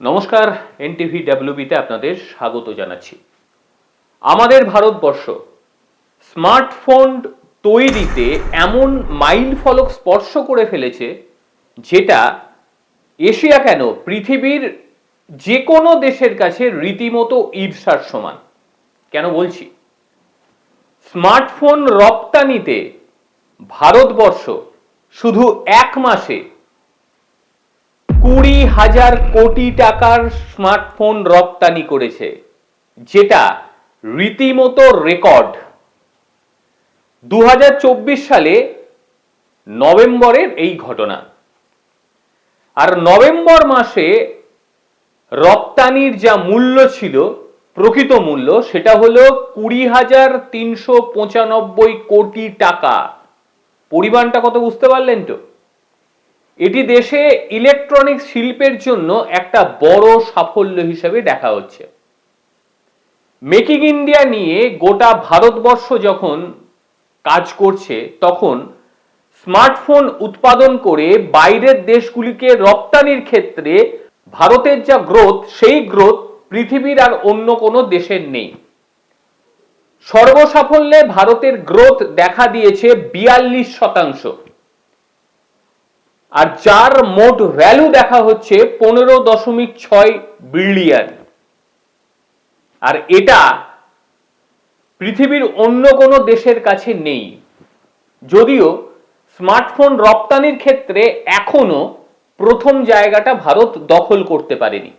নমস্কার, এনটিভি ডাব্লিউবিতে আপনাদের স্বাগত জানাচ্ছি। আমাদের ভারতবর্ষ স্মার্টফোন তৈরিতে এমন মাইল ফলক স্পর্শ করে ফেলেছে, যেটা এশিয়া কেন? পৃথিবীর যে কোনো দেশের কাছে রীতিমতো ঈর্ষার সমান। কেন বলছি? স্মার্টফোন রপ্তানিতে ভারতবর্ষ শুধু এক মাসে কুড়ি হাজার কোটি টাকার স্মার্টফোন রপ্তানি করেছে, যেটা রীতিমতো রেকর্ড। দু হাজার চব্বিশ সালে নভেম্বরের এই ঘটনা। আর নভেম্বর মাসে রপ্তানির যা মূল্য ছিল, প্রকৃত মূল্য, সেটা হলো কুড়ি হাজার তিনশো পঁচানব্বই কোটি টাকা। পরিমাণটা কত বুঝতে পারলেন তো? এটি দেশে ইলেকট্রনিক শিল্পের জন্য একটা বড় সাফল্য হিসেবে দেখা হচ্ছে। মেকিং ইন্ডিয়া নিয়ে গোটা ভারতবর্ষ যখন কাজ করছে, তখন স্মার্টফোন উৎপাদন করে বাইরের দেশগুলিকে রপ্তানির ক্ষেত্রে ভারতের যা গ্রোথ সেই গ্রোথ পৃথিবীর আর অন্য কোনো দেশের নেই। সর্বসাফল্যে ভারতের গ্রোথ দেখা দিয়েছে বিয়াল্লিশ শতাংশ। আর যার মোট ভ্যালু দেখা হচ্ছে পনেরো দশমিক ছয় বিলিয়ন আর এটা পৃথিবীর অন্য কোনো দেশের কাছে নেই। যদিও স্মার্টফোন রপ্তানির ক্ষেত্রে এখনও প্রথম জায়গাটা ভারত দখল করতে পারেনি।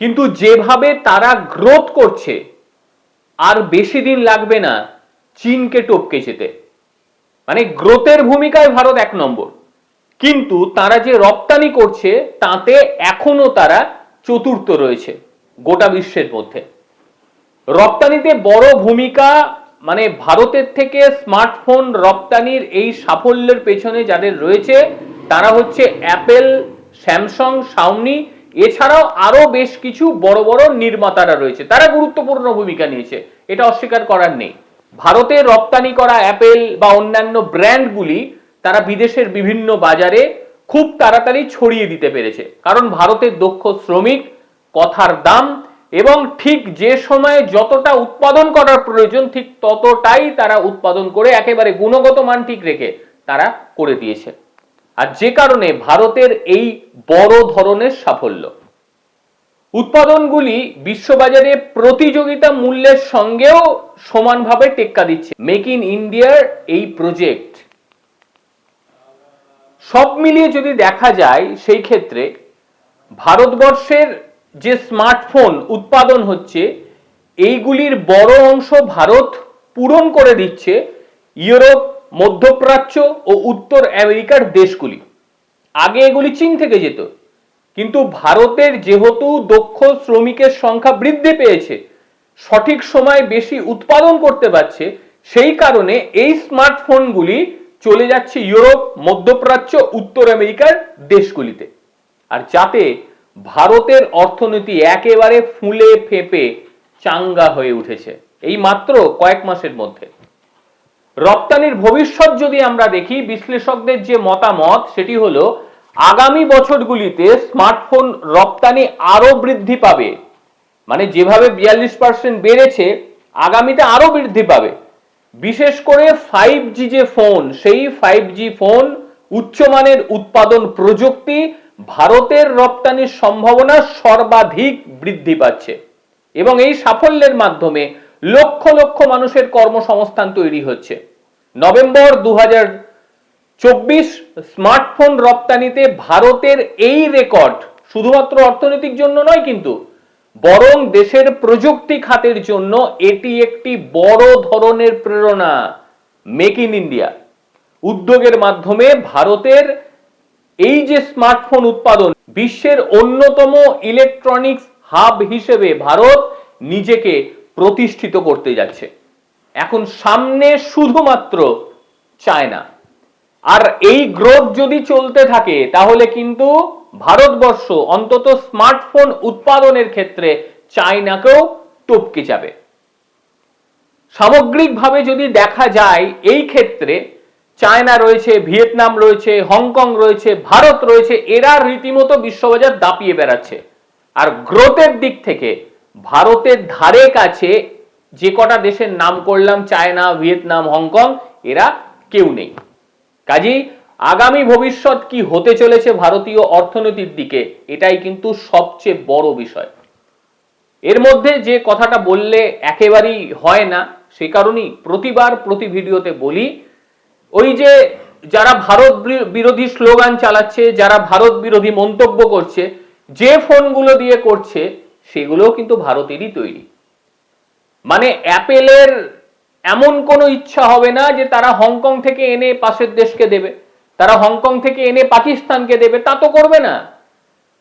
কিন্তু যেভাবে তারা গ্রোথ করছে, আর বেশি দিন লাগবে না, চীনকে টপকে যেতে। মানে গ্রোথের ভূমিকায় ভারত এক নম্বর। কিন্তু তারা যে রপ্তানি করছে, তাতে এখনও তারা চতুর্থ রয়েছে গোটা বিশ্বের মধ্যে। রপ্তানিতে বড় ভূমিকা মানে ভারতের থেকে স্মার্টফোন রপ্তানির এই সাফল্যের পেছনে যাদের রয়েছে, তারা হচ্ছে অ্যাপেল, স্যামসাং, সাউনি, এছাড়াও আরও বেশ কিছু বড় বড় নির্মাতারা রয়েছে। তারা গুরুত্বপূর্ণ ভূমিকা নিয়েছে, এটা অস্বীকার করার নেই। ভারতে রপ্তানি করা অ্যাপেল বা অন্যান্য ব্র্যান্ডগুলি তারা বিদেশের বিভিন্ন বাজারে খুব তাড়াতাড়ি ছড়িয়ে দিতে পেরেছে। কারণ ভারতের দক্ষ শ্রমিক, কথার দাম এবং ঠিক যে সময়ে যতটা উৎপাদন করার প্রয়োজন, ঠিক ততটাই তারা উৎপাদন করে একেবারে গুণগত মান ঠিক রেখে তারা করে দিয়েছে। আর যে কারণে ভারতের এই বড় ধরনের সাফল্য। উৎপাদনগুলি বিশ্ববাজারে প্রতিযোগিতা মূল্যের সঙ্গেও সমানভাবে টেক্কা দিচ্ছে। মেক ইন ইন্ডিয়ার এই প্রজেক্ট সব মিলিয়ে যদি দেখা যায়, সেই ক্ষেত্রে ভারতবর্ষের যে স্মার্টফোন উৎপাদন হচ্ছে, এইগুলির বড় অংশ ভারত পূরণ করে দিচ্ছে ইউরোপ, মধ্যপ্রাচ্য ও উত্তর আমেরিকার দেশগুলি। আগে এগুলি চীন থেকে যেত। কিন্তু ভারতের যেহেতু দক্ষ শ্রমিকের সংখ্যা বৃদ্ধি পেয়েছে, সঠিক সময় বেশি উৎপাদন করতে পারছে, সেই কারণে এই স্মার্টফোনগুলি চলে যাচ্ছে ইউরোপ, মধ্যপ্রাচ্য, উত্তর আমেরিকার দেশগুলিতে। আর যাতে ভারতের অর্থনীতি একেবারে ফুলে ফেঁপে চাঙ্গা হয়ে উঠেছে, এই মাত্র কয়েক মাসের মধ্যে। রপ্তানির ভবিষ্যৎ যদি আমরা দেখি, বিশ্লেষকদের যে মতামত, সেটি হলো, আগামী বছরগুলিতে স্মার্টফোন রপ্তানি আরও বৃদ্ধি পাবে। মানে যেভাবে বিয়াল্লিশ পার্সেন্ট বেড়েছে, আগামীতে আরও বৃদ্ধি পাবে। বিশেষ করে ফাইভ জি যে ফোন সেই ফাইভ জি ফোন উচ্চমানের উৎপাদন প্রযুক্তি ভারতের রপ্তানির সম্ভাবনা সর্বাধিক বৃদ্ধি পাচ্ছে। এবং এই সাফল্যের মাধ্যমে লক্ষ লক্ষ মানুষের কর্মসংস্থান তৈরি হচ্ছে। নভেম্বর দু চব্বিশ স্মার্টফোন রপ্তানিতে ভারতের এই রেকর্ড শুধুমাত্র অর্থনৈতিক জন্য নয় কিন্তু বরং দেশের প্রযুক্তি খাতের জন্য এটি একটি বড় ধরনের প্রেরণা। মেক ইন ইন্ডিয়া উদ্যোগের মাধ্যমে ভারতের এই যে স্মার্টফোন উৎপাদন, বিশ্বের অন্যতম ইলেকট্রনিক্স হাব হিসেবে ভারত নিজেকে প্রতিষ্ঠিত করতে যাচ্ছে। এখন সামনে শুধুমাত্র চায়না আর এই গ্রোথ যদি চলতে থাকে, তাহলে কিন্তু ভারতবর্ষ অন্তত স্মার্টফোন উৎপাদনের ক্ষেত্রে চায়নাকেও টপকে যাবে। সামগ্রিকভাবে যদি দেখা যায়, এই ক্ষেত্রে চায়না রয়েছে, ভিয়েতনাম রয়েছে, হংকং রয়েছে, ভারত রয়েছে, এরা রীতিমতো বিশ্ববাজার দাপিয়ে বেড়াচ্ছে। আর গ্রোথের দিক থেকে ভারতের ধারে কাছে যে কটা দেশের নাম করলাম, চায়না, ভিয়েতনাম, হংকং, এরা কেউ নেই। কাজেই আগামী ভবিষ্যৎ কি হতে চলেছে ভারতীয় অর্থনীতির দিকে, এটাই কিন্তু সবচেয়ে বড় বিষয়। এর মধ্যে যে কথাটা বললে একেবারেই হয় না, সে কারণেই প্রতিবার প্রতি ভিডিওতে বলি, ওই যে যারা ভারত বিরোধী স্লোগান চালাচ্ছে, যারা ভারত বিরোধী মন্তব্য করছে, যে ফোনগুলো দিয়ে করছে, সেগুলোও কিন্তু ভারতেরই তৈরি। মানে অ্যাপেলের এমন কোনো ইচ্ছা হবে না যে তারা হংকং থেকে এনে পাশের দেশকে দেবে। তারা হংকং থেকে এনে পাকিস্তানকে দেবে, তা তো করবে না।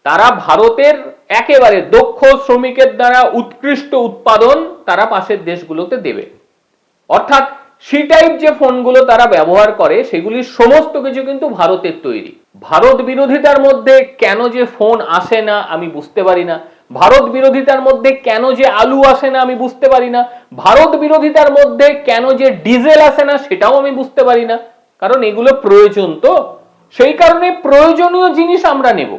তারা ভারতের একেবারে দক্ষ শ্রমিকের দ্বারা উৎকৃষ্ট উৎপাদন তারা পাশের দেশগুলোতে দেবে। অর্থাৎ সি টাইপ যে ফোনগুলো তারা ব্যবহার করে সেগুলির সমস্ত কিছু কিন্তু ভারতের তৈরি। ভারত বিরোধিতার মধ্যে কেন যে ফোন আসে না, আমি বুঝতে পারি না। ভারত বিরোধিতার মধ্যে কেন যে আলু আসে না, আমি বুঝতে পারি না। ভারত বিরোধিতার মধ্যে কেন যে ডিজেল আসে না, সেটাও আমি বুঝতে পারি না। কারণ এগুলো প্রয়োজন তো, সেই কারণে প্রয়োজনীয় জিনিস আমরা নেব।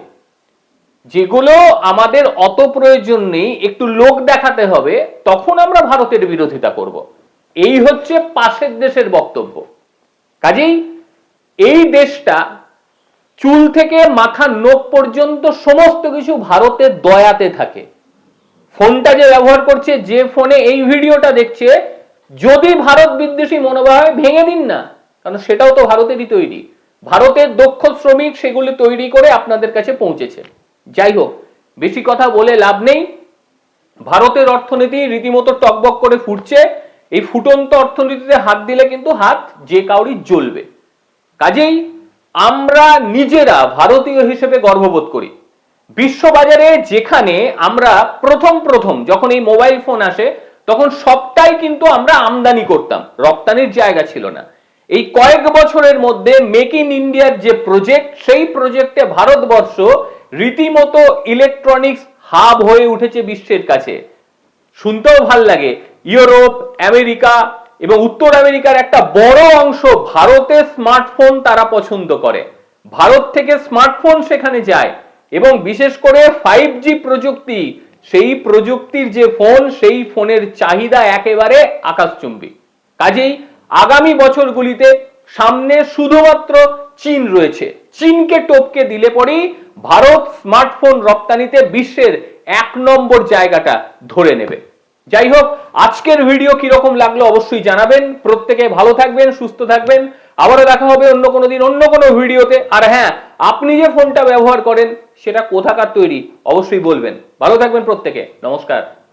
যেগুলো আমাদের অত প্রয়োজন নেই, একটু লোক দেখাতে হবে, তখন আমরা ভারতের বিরোধিতা করব। এই হচ্ছে পাশের দেশের বক্তব্য। কাজেই এই দেশটা চুল থেকে মাথা নোখ পর্যন্ত সমস্ত কিছু ভারতের দয়াতে থাকে। ফোনটা যে ব্যবহার করছে, যে ফোনে এই ভিডিওটা দেখছে, যদি ভারত বিদ্বেষী মনোভাব ভেঙে দিন না। কারণ সেটাও তো ভারতেরই তৈরি। ভারতের দক্ষ শ্রমিক সেগুলি তৈরি করে আপনাদের কাছে পৌঁছেছে। যাই হোক, বেশি কথা বলে লাভ নেই। ভারতের অর্থনীতি রীতিমতো টকবক করে ফুটছে। এই ফুটন্ত অর্থনীতিতে হাত দিলে কিন্তু হাত যে কাউরি জ্বলবে। কাজেই আমরা নিজেরা ভারতীয় হিসেবে গর্ববোধ করি। বিশ্ববাজারে যেখানে আমরা প্রথম প্রথম যখন এই মোবাইল ফোন আসে, তখন সবটাই কিন্তু আমরা আমদানি করতাম। রপ্তানির জায়গা ছিল না। এই কয়েক বছরের মধ্যে মেক ইন ইন্ডিয়ার যে প্রজেক্ট, সেই প্রজেক্টে ভারতবর্ষ রীতিমতো ইলেকট্রনিক্স হাব হয়ে উঠেছে বিশ্বের কাছে। শুনতেও ভালো লাগে। ইউরোপ, আমেরিকা এবং উত্তর আমেরিকার একটা বড় অংশ ভারতে স্মার্টফোন তারা পছন্দ করে। ভারত থেকে স্মার্টফোন সেখানে যায় এবং বিশেষ করে ফাইভ জি প্রযুক্তি, সেই প্রযুক্তির যে ফোন সেই ফোনের চাহিদা একেবারে আকাশচুম্বী। কাজেই আগামী বছরগুলিতে সামনে শুধুমাত্র চীন রয়েছে। চীনকে টপকে দিলে পরেই ভারত স্মার্টফোন রপ্তানিতে বিশ্বের এক নম্বর জায়গাটা ধরে নেবে। যাই হোক, আজকের ভিডিও কীরকম লাগল অবশ্যই জানাবেন। প্রত্যেকে ভালো থাকবেন, সুস্থ থাকবেন। আবারও দেখা হবে অন্য কোনো দিন, অন্য কোনো ভিডিওতে। আর হ্যাঁ আপনি যে ফোনটা ব্যবহার করেন, সেটা কোথাকার তৈরি, অবশ্যই বলবেন। ভালো থাকবেন প্রত্যেকে। নমস্কার।